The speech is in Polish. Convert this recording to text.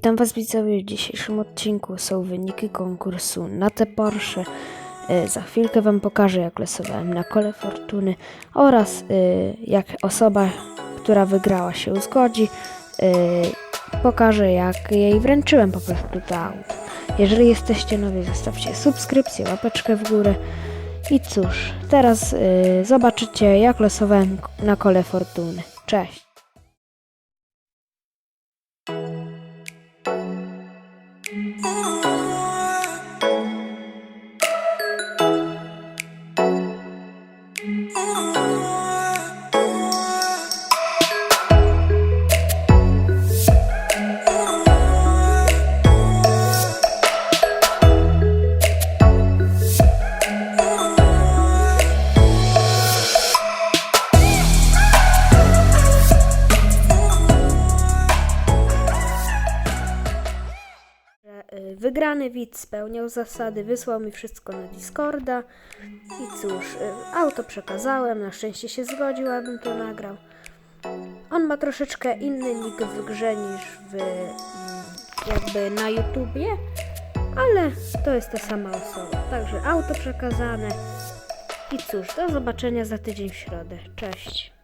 Witam Was widzowie, w dzisiejszym odcinku są wyniki konkursu na te Porsche. E, Za chwilkę Wam pokażę jak losowałem na kole fortuny oraz e, jak osoba, która wygrała się zgodzi. E, Pokażę jak jej wręczyłem po prostu to. Jeżeli jesteście nowi, zostawcie subskrypcję, łapeczkę w górę. I cóż, teraz zobaczycie jak losowałem na kole fortuny. Cześć! Oh. Wygrany widz spełniał zasady, wysłał mi wszystko na Discorda i cóż, y, auto przekazałem, na szczęście się zgodził, abym to nagrał. On ma troszeczkę inny nick w grze niż w mm, jakby na YouTubie, ale to jest ta sama osoba. Także auto przekazane i cóż, do zobaczenia za tydzień w środę. Cześć.